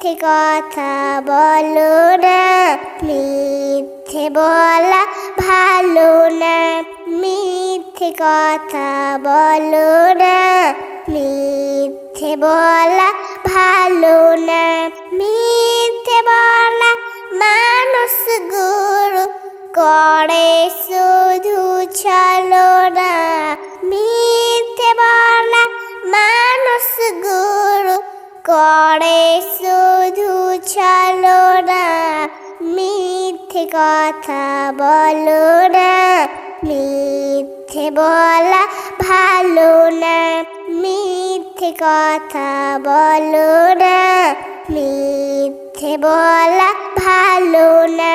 মিথ্যে কথা বলো না, মিথ্যে বলা ভালো না, মিথ্যে কথা বলো না, মিথ্যে বলা ভালো না, মিথ্যে বলা মানুষ গুরু করে শুধু চলো না মিথ্যে করে শুধু চলো না, মিথ্যে কথা বলো না, মিথ্যে বলা ভালো না, মিথ্যে কথা বলো না, মিথ্যে বলা ভালো না।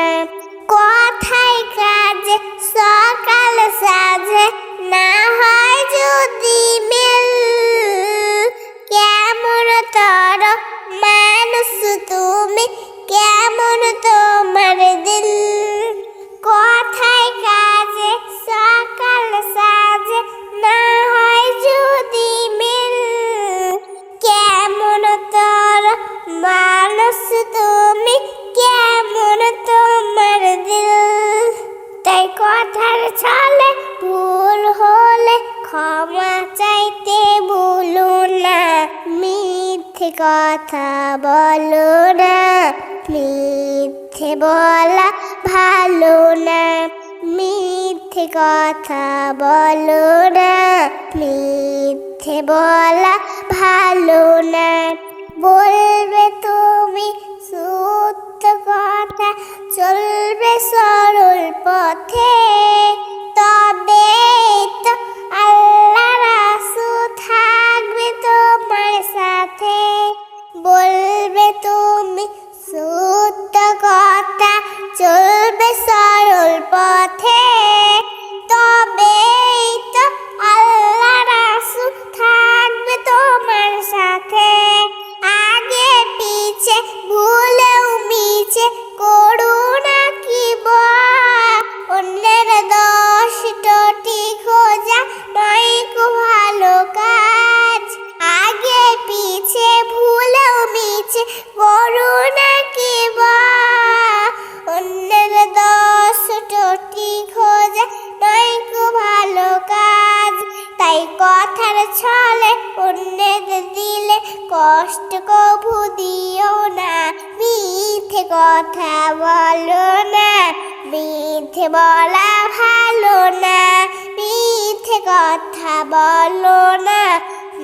কথা বলো না, মিথ্যে বলা ভালো না, মিথ্যে কথা বলো না, মিথ্যে বলা ভালো না। বলবে তুমি সত্য কথা, চলবে সরল পথে বলবে তুমি সত্য কথা চলবে সরল কথা বলো না, মিথ্যে বলা ভালো না, মিথ্যে কথা বলো না,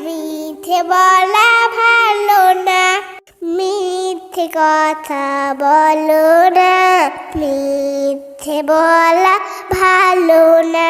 মিথ্যে বলা ভালো না, মিথ্যে কথা বলো না, মিথ্যে বলা ভালো না।